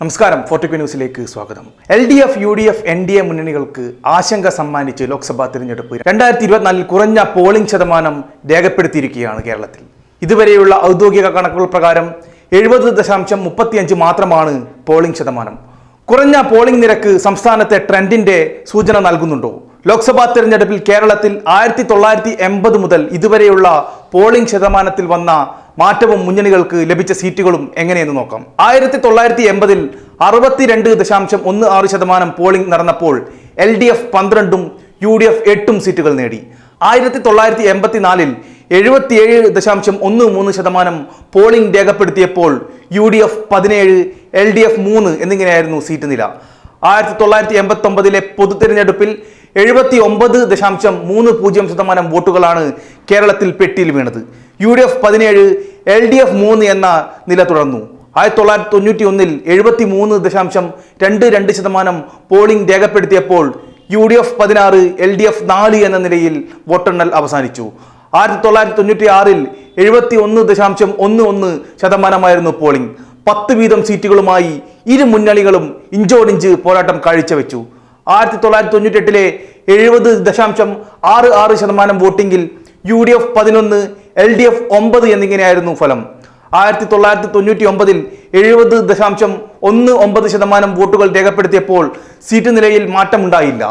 നമസ്കാരം ഫോർട്ടിക്യൂ ന്യൂസിലേക്ക് സ്വാഗതം. L D F U D F N D A മുന്നണികൾക്ക് ആശങ്ക സമ്മാനിച്ച് ലോക്സഭാ തിരഞ്ഞെടുപ്പ് രണ്ടായിരത്തി ഇരുപത്തിനാലിൽ കുറഞ്ഞ പോളിംഗ് ശതമാനം രേഖപ്പെടുത്തിയിരിക്കുകയാണ് കേരളത്തിൽ. ഇതുവരെയുള്ള ഔദ്യോഗിക കണക്കുകൾ പ്രകാരം എഴുപത് ദശാംശം മുപ്പത്തിയഞ്ച് മാത്രമാണ് പോളിംഗ് ശതമാനം. കുറഞ്ഞ പോളിംഗ് നിരക്ക് സംസ്ഥാനത്തെ ട്രെൻഡിന്റെ സൂചന നൽകുന്നുണ്ടോ? ലോക്സഭാ തിരഞ്ഞെടുപ്പിൽ കേരളത്തിൽ ആയിരത്തി തൊള്ളായിരത്തി എൺപത് മുതൽ ഇതുവരെയുള്ള പോളിംഗ് ശതമാനത്തിൽ വന്ന മാറ്റവും മുന്നണികൾക്ക് ലഭിച്ച സീറ്റുകളും എങ്ങനെയെന്ന് നോക്കാം. ആയിരത്തി തൊള്ളായിരത്തി എൺപതിൽ അറുപത്തിരണ്ട് ദശാംശം ഒന്ന് ആറ് ശതമാനം പോളിംഗ് നടന്നപ്പോൾ എൽ ഡി എഫ് പന്ത്രണ്ടും യു ഡി എഫ് എട്ടും സീറ്റുകൾ നേടി. ആയിരത്തി തൊള്ളായിരത്തി എൺപത്തിനാലിൽ എഴുപത്തിയേഴ് ദശാംശം ഒന്ന് മൂന്ന് ശതമാനം പോളിംഗ് രേഖപ്പെടുത്തിയപ്പോൾ യു ഡി എഫ് പതിനേഴ് എൽ ഡി എഫ് മൂന്ന് എന്നിങ്ങനെയായിരുന്നു സീറ്റ് നില. ആയിരത്തി തൊള്ളായിരത്തി എൺപത്തി ഒമ്പതിലെ പൊതു തെരഞ്ഞെടുപ്പിൽ എഴുപത്തി ഒമ്പത് ദശാംശം മൂന്ന് പൂജ്യം ശതമാനം വോട്ടുകളാണ് കേരളത്തിൽ പെട്ടിയിൽ വീണത്. യു ഡി എഫ് പതിനേഴ് എൽ ഡി എഫ് മൂന്ന് എന്ന നില തുടർന്നു. ആയിരത്തി തൊള്ളായിരത്തി തൊണ്ണൂറ്റി ഒന്നിൽ എഴുപത്തി മൂന്ന് ദശാംശം രണ്ട് രണ്ട് ശതമാനം പോളിംഗ് രേഖപ്പെടുത്തിയപ്പോൾ യു ഡി എഫ് പതിനാറ് എൽ ഡി എഫ് നാല് എന്ന നിലയിൽ വോട്ടെണ്ണൽ അവസാനിച്ചു. ആയിരത്തി തൊള്ളായിരത്തി തൊണ്ണൂറ്റി ആറിൽ എഴുപത്തി ഒന്ന് ദശാംശം ഒന്ന് ഒന്ന് ശതമാനമായിരുന്നു പോളിംഗ്. പത്ത് വീതം സീറ്റുകളുമായി ഇരു മുന്നണികളും ഇഞ്ചോടിഞ്ച് പോരാട്ടം കാഴ്ചവെച്ചു. ആയിരത്തി തൊള്ളായിരത്തി തൊണ്ണൂറ്റി എട്ടിലെ എഴുപത് ദശാംശം ആറ് ആറ് ശതമാനം വോട്ടിംഗിൽ യു ഡി എഫ് പതിനൊന്ന് എൽ ഡി എഫ് ഒമ്പത് എന്നിങ്ങനെയായിരുന്നു ഫലം. ആയിരത്തി തൊള്ളായിരത്തി തൊണ്ണൂറ്റി ഒമ്പതിൽ എഴുപത് ദശാംശം ഒന്ന് ഒമ്പത് ശതമാനം വോട്ടുകൾ രേഖപ്പെടുത്തിയപ്പോൾ സീറ്റ് നിലയിൽ മാറ്റമുണ്ടായില്ല.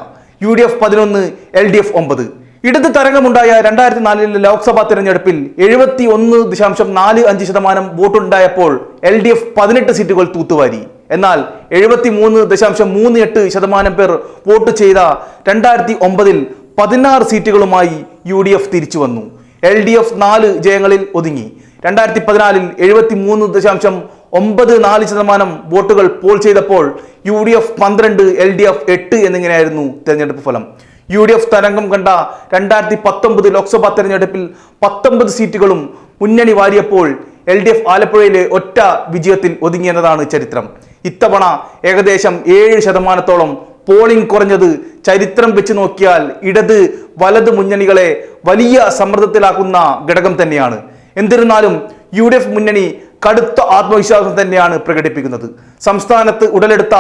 യു ഡി എഫ് പതിനൊന്ന് എൽ ഡി എഫ് ഒമ്പത്. ഇടത് തരംഗമുണ്ടായ രണ്ടായിരത്തി നാലിലെ ലോക്സഭാ തെരഞ്ഞെടുപ്പിൽ എഴുപത്തി ഒന്ന് ദശാംശം നാല് അഞ്ച് ശതമാനം വോട്ടുണ്ടായപ്പോൾ എൽ ഡി എഫ് പതിനെട്ട് സീറ്റുകൾ തൂത്തുവാരി. എന്നാൽ എഴുപത്തി മൂന്ന് ദശാംശം മൂന്ന് എട്ട് ശതമാനം പേർ വോട്ട് ചെയ്ത രണ്ടായിരത്തി ഒമ്പതിൽ പതിനാറ് സീറ്റുകളുമായി യു ഡി എഫ് തിരിച്ചു വന്നു എൽ ഡി എഫ് നാല് ജയങ്ങളിൽ ഒതുങ്ങി. രണ്ടായിരത്തി പതിനാലിൽ എഴുപത്തി മൂന്ന് ദശാംശം ഒമ്പത് നാല് ശതമാനം വോട്ടുകൾ പോൾ ചെയ്തപ്പോൾ യു ഡി എഫ് പന്ത്രണ്ട് എൽ ഡി എഫ് എട്ട് എന്നിങ്ങനെയായിരുന്നു തെരഞ്ഞെടുപ്പ് ഫലം. യു ഡി എഫ് തരംഗം കണ്ട രണ്ടായിരത്തി പത്തൊമ്പത് ലോക്സഭാ തെരഞ്ഞെടുപ്പിൽ പത്തൊമ്പത് സീറ്റുകളും മുന്നണി വാരിയപ്പോൾ എൽ ഡി എഫ് ആലപ്പുഴയിലെ ഒറ്റ വിജയത്തിൽ ഒതുങ്ങിയെന്നതാണ് ചരിത്രം. ഇത്തവണ ഏകദേശം ഏഴ് ശതമാനത്തോളം പോളിംഗ് കുറഞ്ഞത്. ചരിത്രം വെച്ച് നോക്കിയാൽ ഇടത് വലത് മുന്നണികളെ വലിയ സമ്മർദ്ദത്തിലാക്കുന്ന ഘടകം തന്നെയാണ്. എന്നിരുന്നാലും യു ഡി എഫ് മുന്നണി കടുത്ത ആത്മവിശ്വാസം തന്നെയാണ് പ്രകടിപ്പിക്കുന്നത്. സംസ്ഥാനത്ത് ഉടലെടുത്ത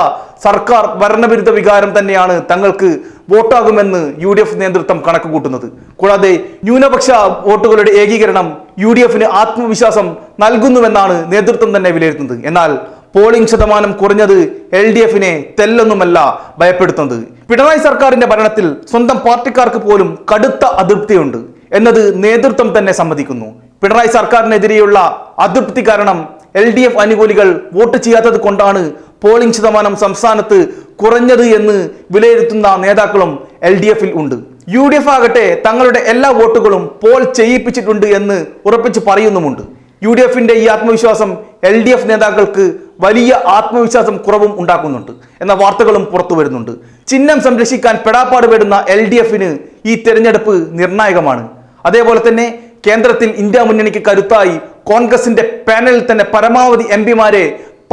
സർക്കാർ ഭരണവിരുദ്ധ വികാരം തന്നെയാണ് തങ്ങൾക്ക് വോട്ടാകുമെന്ന് യു ഡി എഫ് നേതൃത്വം കണക്ക് കൂട്ടുന്നത് കൂടാതെ ന്യൂനപക്ഷ വോട്ടുകളുടെ ഏകീകരണം യു ഡി എഫിന് ആത്മവിശ്വാസം നൽകുന്നുവെന്നാണ് നേതൃത്വം തന്നെ വിലയിരുത്തുന്നത്. എന്നാൽ പോളിംഗ് ശതമാനം കുറഞ്ഞത് എൽ ഡി എഫിനെ തെല്ലൊന്നുമല്ല ഭയപ്പെടുത്തുന്നത്. പിണറായി സർക്കാരിന്റെ ഭരണത്തിൽ സ്വന്തം പാർട്ടിക്കാർക്ക് പോലും കടുത്ത അതൃപ്തിയുണ്ട് എന്നത് നേതൃത്വം തന്നെ സമ്മതിക്കുന്നു. പിണറായി സർക്കാരിനെതിരെയുള്ള അതൃപ്തി കാരണം എൽ ഡി എഫ് അനുകൂലികൾ വോട്ട് ചെയ്യാത്തത് കൊണ്ടാണ് പോളിംഗ് ശതമാനം സംസ്ഥാനത്ത് കുറഞ്ഞത് എന്ന് വിലയിരുത്തുന്ന നേതാക്കളും എൽ ഡി എഫിൽ ഉണ്ട്. യു ഡി എഫ് ആകട്ടെ തങ്ങളുടെ എല്ലാ വോട്ടുകളും പോൾ ചെയ്യിപ്പിച്ചിട്ടുണ്ട് എന്ന് ഉറപ്പിച്ച് പറയുന്നുമുണ്ട്. യു ഡി എഫിന്റെ ഈ ആത്മവിശ്വാസം എൽ ഡി എഫ് നേതാക്കൾക്ക് വലിയ ആത്മവിശ്വാസം കുറവും ഉണ്ടാക്കുന്നുണ്ട് എന്ന വാർത്തകളും പുറത്തു വരുന്നുണ്ട്. ചിഹ്നം സംരക്ഷിക്കാൻ പെടാപ്പാട് പെടുന്ന എൽ ഡി എഫിന് ഈ തെരഞ്ഞെടുപ്പ് നിർണായകമാണ്. അതേപോലെ തന്നെ കേന്ദ്രത്തിൽ ഇന്ത്യ മുന്നണിക്ക് കരുത്തായി കോൺഗ്രസിന്റെ പാനലിൽ തന്നെ പരമാവധി എം പിമാരെ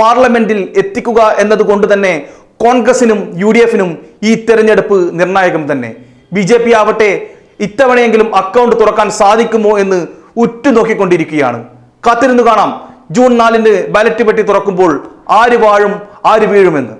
പാർലമെന്റിൽ എത്തിക്കുക എന്നതുകൊണ്ട് തന്നെ കോൺഗ്രസിനും യു ഡി എഫിനും ഈ തെരഞ്ഞെടുപ്പ് നിർണായകം തന്നെ. ബി ജെ പി ആവട്ടെ ഇത്തവണയെങ്കിലും അക്കൗണ്ട് തുറക്കാൻ സാധിക്കുമോ എന്ന് ഉറ്റുനോക്കിക്കൊണ്ടിരിക്കുകയാണ്. കാത്തിരുന്നു കാണാം. ജൂൺ നാലിന് ബാലറ്റ് പെട്ടി തുറക്കുമ്പോൾ ആര് വാഴും ആര് വീഴുമെന്ന്.